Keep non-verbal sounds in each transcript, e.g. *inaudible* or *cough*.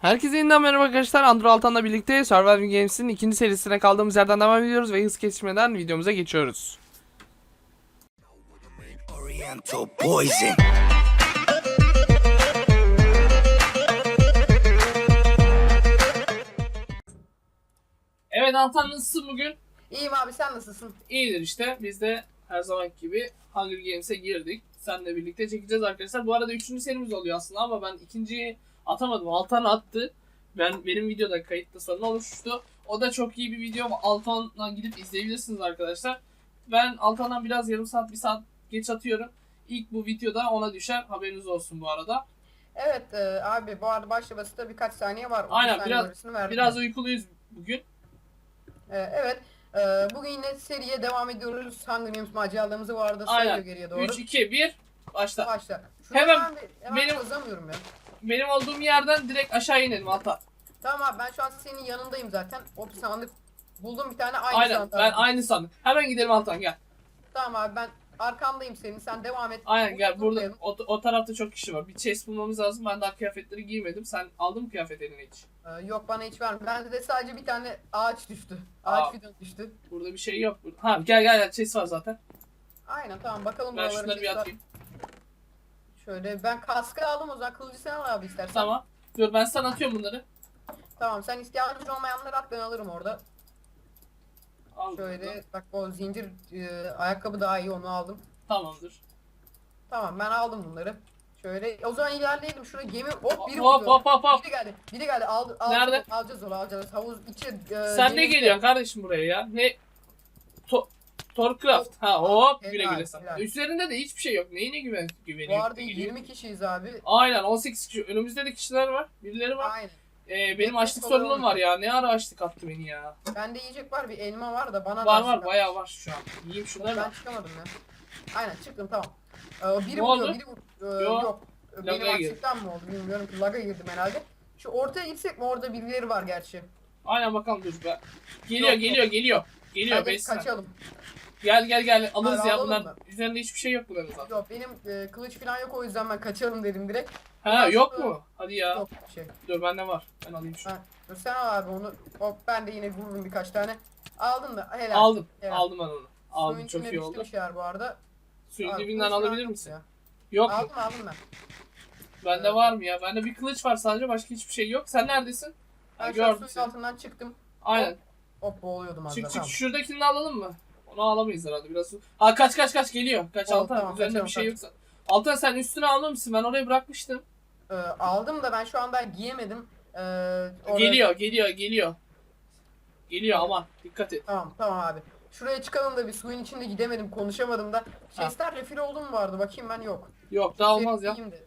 Herkese yeniden merhaba arkadaşlar. Andrew Altan'la birlikte Surviving Games'in ikinci serisine kaldığımız yerden devam ediyoruz ve hız kesişmeden videomuza geçiyoruz. Evet Altan nasılsın bugün? İyiyim abi sen nasılsın? İyidir işte. Biz de her zaman gibi Hunger Games'e girdik. Seninle birlikte çekeceğiz arkadaşlar. Bu arada üçüncü serimiz oluyor aslında ama ben ikinciyi atamadım. Altan attı. Ben benim videoda kayıtta sorun oluştu. O da çok iyi bir video. Altan'la gidip izleyebilirsiniz arkadaşlar. Ben Altan'dan biraz yarım saat, bir saat geç atıyorum. İlk bu videoda ona düşer. Haberiniz olsun bu arada. Evet e, abi bu arada başlaması da birkaç saniye var. 30 Aynen, biraz-. Biraz uykuluyuz bugün. E, evet e, bugün yine seriye devam ediyoruz. Hunger Games maceralarımızı bu arada sayıyor geriye doğru. 3, 2, 1. Başla. Başla. Şunu Hemen ben hemen benim- çözemiyorum ya. Benim olduğum yerden direkt aşağı inelim Altan. Tamam abi ben şu an senin yanındayım zaten. O sandık buldum bir tane aynı Aynen. sandık. Ben aynı sandım. Hemen gidelim Altan gel. Tamam abi ben arkandayım senin. Sen devam et. Aynen gel burada Buradayım. o, o tarafta çok kişi var. Bir chest bulmamız lazım. Ben daha kıyafetleri giymedim. Sen aldın mı kıyafet eline hiç? E, yok bana hiç verme. Bende de sadece bir tane ağaç düştü. Ağaç Aa. fidanı düştü. Burada bir şey yok. Ha gel gel gel chest var zaten. Aynen tamam bakalım Ben şunları bir chestler- atayım. Şöyle ben kaskı aldım o zaman kılıcı sen al abi istersen. Tamam. Dur ben sana atıyorum bunları. Tamam sen ihtiyacın olmayanları at ben alırım orada. Al Şöyle bunu. bak o zincir e, ayakkabı daha iyi onu aldım. Tamamdır. Tamam ben aldım bunları. Şöyle o zaman ilerleyelim şuraya gemi hop biri Hop vuruyor. hop hop hop. Biri geldi. Biri geldi. Al, al, Nerede? Alacağız onu alacağız. Havuz içi. E, Sen ne deniz- geliyorsun kardeşim buraya ya? Ne? To Torcraft. Ha hop Helal, güle güle sen. helal. Üzerinde de hiçbir şey yok. Neyine güven Bu güveniyor? arada 20 kişiyiz abi. Aynen 18 kişi. Önümüzde de kişiler var. Birileri var. Aynen. Ee, benim Bekle, açlık kolay sorunum var ya. Ne ara açlık attı beni ya. Bende yiyecek var bir elma var da bana da Var var kaldı. bayağı var şu an. Yiyeyim şunları Ben çıkamadım ya. Aynen çıktım tamam. Ee, biri Ne vuruyor, oldu? biri vur- ee, Yo, yok. Benim lag'a girdi. açlıktan mı oldu bilmiyorum ki laga girdim herhalde. Şu ortaya gitsek mi orada birileri var gerçi. Aynen bakalım dur be. Geliyor Yok, geliyor geliyor. Geliyor Hadi tane. kaçalım. Gel gel gel alırız Hadi ya alalım bunlar. mı? Üzerinde hiçbir şey yok bunların zaten. Yok benim e, kılıç falan yok o yüzden ben kaçalım dedim direkt. Ha Bundan yok sonra- mu? Hadi ya. Yok bir şey. Dur bende var. Ben alayım şunu. Ha, dur sen al abi onu. Hop ben de yine vururum birkaç tane. Aldın mı? Helal. Aldım. Evet. Aldım ben onu. Aldım Suyun çok içine iyi oldu. düştüler bu arada. Suyun Abi, dibinden kılıç alabilir misin? ya. Yok mu? Aldım aldım ben. Bende var mı ya? Bende bir kılıç var sadece başka hiçbir şey yok. Sen neredesin? Ha, Ben şu an gördüm suyun seni. altından çıktım. Aynen. Hop boğuluyordum az Çık daha. çık Tamam. şuradakini de alalım mı? Onu alamayız herhalde biraz. Ha kaç kaç kaç geliyor. Kaç Tamam, Altan tamam, üzerinde kaçalım, bir şey yoksa. Altan sen üstüne almamışsın. Ben oraya bırakmıştım. Ee, aldım da ben şu anda giyemedim. Ee, oraya- Geliyor geliyor geliyor. Geliyor aman dikkat et. Tamam tamam abi. Şuraya çıkalım da bir suyun içinde gidemedim konuşamadım da. Chestler refil oldu mu vardı bakayım ben yok. Yok daha olmaz ya. De.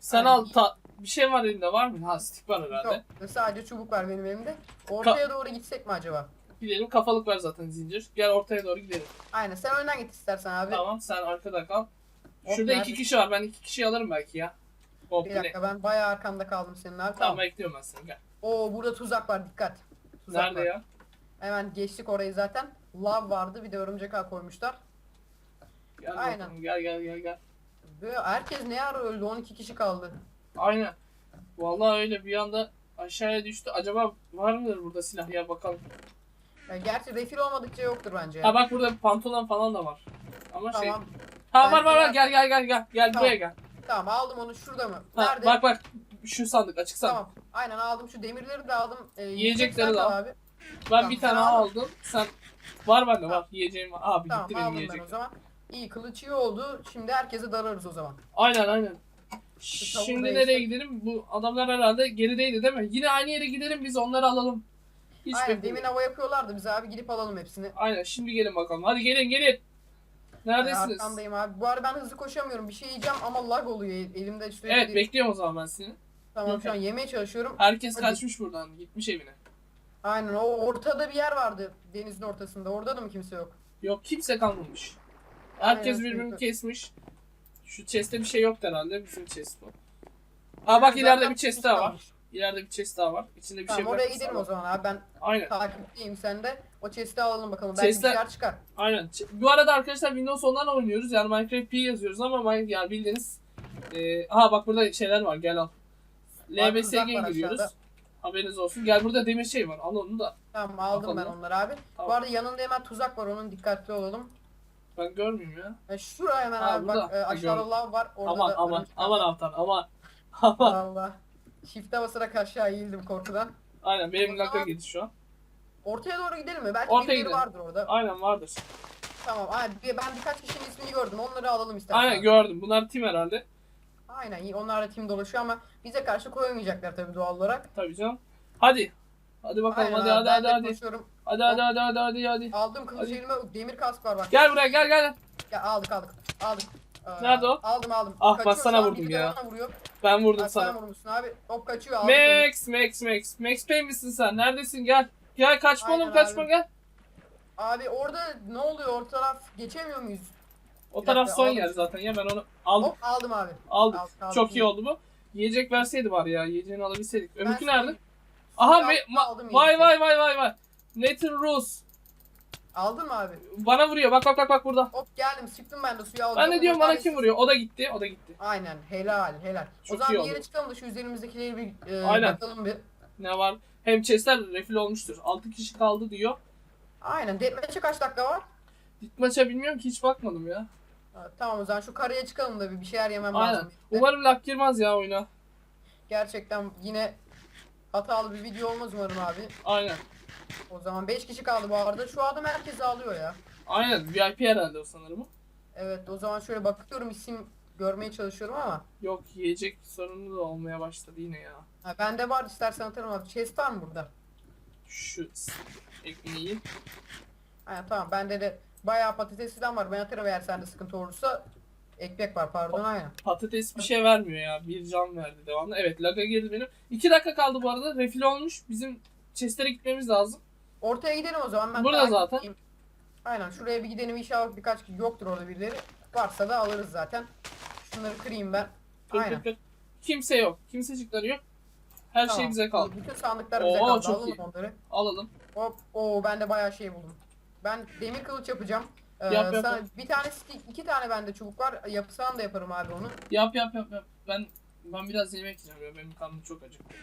Sen Aynen. al ta- bir şey var elinde var mı? Ha stick var herhalde. Yok sadece çubuk var benim elimde. Ortaya doğru gitsek mi acaba? Gidelim kafalık var zaten zincir. Gel ortaya doğru gidelim. Aynen sen önden git istersen abi. Tamam sen arkada kal. Hop, Şurada nerede? iki kişi var. Ben iki kişi alırım belki ya. Hop Bir dakika ben bayağı arkanda kaldım senin abi. Tamam Tamam. bekliyorum ben seni gel. Oo burada tuzak var dikkat. Tuzak Nerede var. ya? Hemen geçtik orayı zaten. Lav vardı bir de örümcek ağ koymuşlar. Gel Aynen. bakalım, Gel gel gel gel. Böyle herkes ne ara öldü 12 kişi kaldı. Aynen. Vallahi öyle bir anda aşağıya düştü. Acaba var mıdır burada silah ya bakalım. Gerçi refil olmadıkça yoktur bence. Ha bak burada pantolon falan da var. Ama şey. tamam. Ha var var var gel gel gel gel. Gel Tamam. buraya gel. Tamam aldım onu şurada mı? Ha, Nerede? bak bak şu sandık açık sandık. Tamam. Aynen aldım şu demirleri de aldım. Ee, Yiyecekleri sen de al. Abi. Ben Tamam, bir sen tane aldın. aldım. Sen var bende var. Tamam. Yiyeceğim var. Abi Tamam gitti benim aldım ben yiyecek. o zaman. İyi kılıç iyi oldu. Şimdi herkese dalarız o zaman. Aynen aynen. tavuğu Şimdi da nereye yesek. gidelim? Bu adamlar herhalde gerideydi değil mi? Yine aynı yere gidelim biz onları alalım. Hiç Aynen demin hava yapıyorlardı bize abi gidip alalım hepsini. Aynen şimdi gelin bakalım. Hadi gelin gelin. Neredesiniz? arkandayım abi. Bu arada ben hızlı koşamıyorum. Bir şey yiyeceğim ama lag oluyor. El- Elimde sürekli. Evet bekliyorum o zaman ben seni. Tamam şu an yemeye çalışıyorum. Herkes Hadi. kaçmış buradan. Gitmiş evine. Aynen o ortada bir yer vardı denizin ortasında. Orada da mı kimse yok? Yok kimse kalmamış. Herkes Aynen, birbirini sürekli. kesmiş. Şu chest'te bir şey yoktu herhalde. Bizim chest bu. Aa bak ileride bir chest daha var. İleride bir chest daha var. İçinde bir Tamam şey oraya gidelim o zaman abi. Ben Aynen. takipteyim sen de. O chest'i alalım bakalım. Belki Chest'ler- bir çıkar. Aynen. Bu arada arkadaşlar Windows 10'dan oynuyoruz. Yani Minecraft P yazıyoruz ama Min- yani bildiğiniz e, aha bak burada şeyler var. Gel al. Bak, tuzak LBSG var giriyoruz. aşağıda. Haberiniz olsun. Gel burada demir şey var. Al onu da. Tamam aldım ben Bakalım. onları abi. Tamam. Bu arada yanında hemen tuzak var onun dikkatli olalım. Ben görmüyorum ya. E, şuraya hemen Ha, abi bak burada. e, aşağıda lav var. Orada aman da aman aman. Altan aman. *laughs* Aman. Allah. Shift'e basarak aşağı eğildim korkudan. Aynen benim laka zaman- gitti şu an. Ortaya doğru gidelim mi? Belki Ortaya birileri gidelim. vardır orada. Aynen vardır. Tamam. Abi, ben birkaç kişinin ismini gördüm. Onları alalım istersen. Aynen gördüm. Bunlar tim herhalde. Aynen. iyi. Onlar da tim dolaşıyor ama bize karşı koyamayacaklar tabii doğal olarak. Tabii canım. Hadi. Hadi bakalım Aynen hadi abi, hadi ben hadi de hadi. koşuyorum. Hadi hadi hadi hadi hadi hadi. Aldım kılıç Hadi. elime demir kask var bak. Gel buraya gel gel. Ya aldık aldık. Aldık. Ee, Nerede o? Aldım aldım. Ah, Kaçıyor bak sana vurdum biri de ya. bana vuruyor. Ben vurdum Ha, sen sana. vurmuşsun abi. Hop kaçıyor aldık onu. Max Max Max. Max Payne misin sen? Neredesin? Gel. Gel kaçma Aynen oğlum kaçma abi. gel. Abi orada ne oluyor? O taraf geçemiyor muyuz? O Bir taraf dakika, son aldım. yer zaten ya ben onu aldım. Hop aldım abi. Aldık. Aldık, aldık. Çok iyi oldu bu. Yiyecek verseydi var ya. Yiyeceğini alabilseydik. Ben Öbürkü nerede? Aha Suyu ve, aldım, ma- aldım vay vay vay vay vay. Nathan Rose. Aldın mı abi? Bana vuruyor. Bak bak bak bak burada. Hop geldim sıktım ben de suya aldım. Ben de diyorum bana kim vuruyor? O da gitti. O da gitti. Aynen helal helal. Çok o zaman iyi bir oldu. yere çıkalım da şu üzerimizdekileri bir e, Aynen. bakalım bir. Ne var? Hem chestler refil olmuştur. 6 kişi kaldı diyor. Aynen. Deathmatch'e kaç dakika var? Maça bilmiyorum ki hiç bakmadım ya. Ha, tamam o zaman şu karaya çıkalım da bir, bir şeyler yemem Aynen. lazım. Umarım lak girmez ya oyuna. Gerçekten yine hatalı bir video olmaz umarım abi. Aynen. O zaman 5 kişi kaldı bu arada. Şu adam herkesi alıyor ya. Aynen. VIP herhalde o sanırım. Evet o zaman şöyle bakıyorum isim görmeye çalışıyorum ama. Yok yiyecek sorunu da olmaya başladı yine ya. Ha, bende var istersen atarım abi. Chest var mı burada? Şu ekmeği. Aynen tamam bende de bayağı patates falan var. Ben atarım eğer sende sıkıntı olursa. Ekmek var pardon aynen. Patates bir şey vermiyor ya. Bir can verdi devamlı. Evet laga girdi benim. 2 dakika kaldı bu arada. Refil olmuş. Bizim chestlere gitmemiz lazım. Ortaya gidelim o zaman. Ben Burada zaten. edeyim. Aynen şuraya bir gidelim inşallah birkaç kişi yoktur orada birileri. Varsa da alırız zaten. Şunları kırayım ben. Kır, kır, Aynen. kır. Kimse yok. Kimsecikler yok. Her şey Tamam. bize kaldı. Bütün sandıklar bize Oo, kaldı. çok Alalım iyi. onları. Alalım. Hop. Oo ben de bayağı şey buldum. Ben demir kılıç yapacağım. Ee, Yap, yap, sana- yap. bir tane stick, iki tane bende çubuk var. Yapısal da yaparım abi onu. Yap yap yap yap. Ben ben biraz yemek yiyeceğim ya. Benim karnım çok acıktı.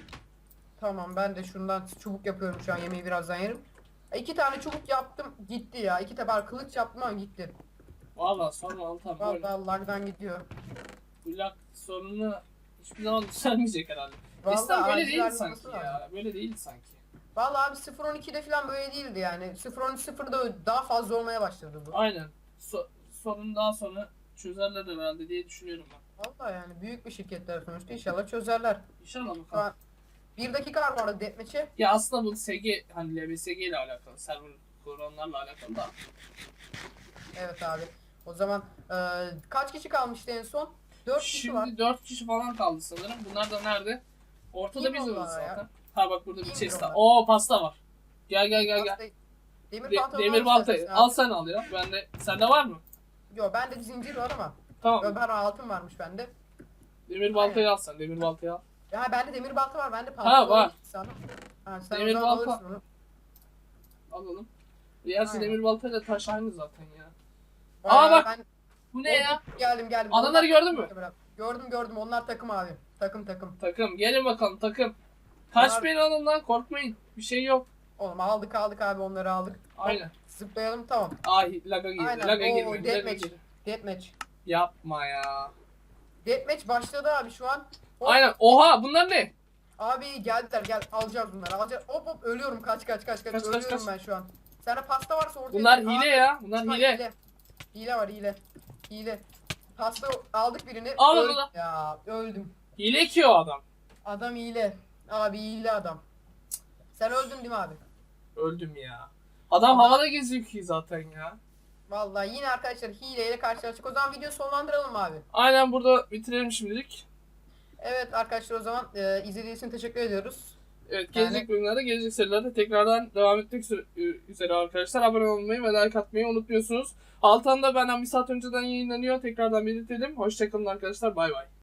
Tamam ben de şundan çubuk yapıyorum şu an yemeği birazdan yerim. E, İki tane çubuk yaptım gitti ya. İki teber kılıç yaptım ama gitti. Valla sorma Altan böyle. Vallahi lagdan gidiyor. Bu lag sorununu hiçbir zaman *laughs* düzelmeyecek herhalde. Vallahi İslam böyle acil değil halde sanki ya. Böyle değil sanki. Vallahi abi 0.12'de falan böyle değildi yani. 0.13.0'da daha fazla olmaya başladı bu. Aynen. So sorunu daha sonra çözerler herhalde diye düşünüyorum ben. Vallahi yani büyük bir şirketler sonuçta inşallah çözerler. İnşallah Şu bakalım. an bir dakika var bu arada deathmatch'e. Ya aslında bu SG hani LBSG ile alakalı, server kuranlarla alakalı da. Evet abi. O zaman e, kaç kişi kalmıştı en son? 4 kişi var. Şimdi 4 kişi falan kaldı sanırım. Bunlar da nerede? Ortada Kim biz varız onlar ya? zaten. Ha bak burada bir Kim chest onlar? var. Oo pasta var. Gel gel gel gel. Pasta- Demir De- pantolon demir baltayı. istersen Al sen al ya. Bende sende var mı? Yo bende zincir var ama. Tamam. Ömer altın varmış bende. Demir baltayı al sen. Demir baltayı al. Ya bende demir balta var. Bende pantolon var. Sana. Ha, sen Demir balta. alırsın. Alalım. Aynen. demir baltayla taş aynı zaten ya. Ee, Aa, bak. Ben Bu ne ya? geldim geldim. Adamları gördün mü? Gördüm gördüm. Onlar takım abi. Takım takım. Takım. Gelin bakalım takım. Kaç Bunlar- beni alın lan korkmayın. Bir şey yok. Oğlum aldık aldık abi onları aldık. Aynen. Zıplayalım tamam. Ay laga girdi. Aynen. Laga girdi. Deathmatch. Deathmatch. Yapma ya. Deathmatch başladı abi şu an. Hop. Aynen. Oha bunlar ne? Abi geldiler gel alacağız bunları alacağız. Hop hop ölüyorum kaç kaç kaç kaç, Kaç, kaç, ölüyorum kaç. ben şu an. Sende pasta varsa ortaya Bunlar koy. hile Aa, ya. Bunlar bak, hile. Hile var hile. Hile. Pasta aldık birini. Al Öldüm. Ya öldüm. Hile ki o adam. Adam hile. Abi hile adam. Sen öldün değil mi abi? Öldüm ya. Adam havada geziyor ki zaten ya. Vallahi yine arkadaşlar hileyle karşılaştık. O zaman videoyu sonlandıralım abi. Aynen burada bitirelim şimdilik. Evet arkadaşlar o zaman e, izlediğiniz için teşekkür ediyoruz. Evet gelecek bölümlerde, gelecek serilerde tekrardan devam etmek üze- üzere arkadaşlar. Abone olmayı ve like atmayı unutmuyorsunuz. Altan'da benden bir saat önceden yayınlanıyor. Tekrardan belirtelim. Hoşçakalın arkadaşlar. Bay bay.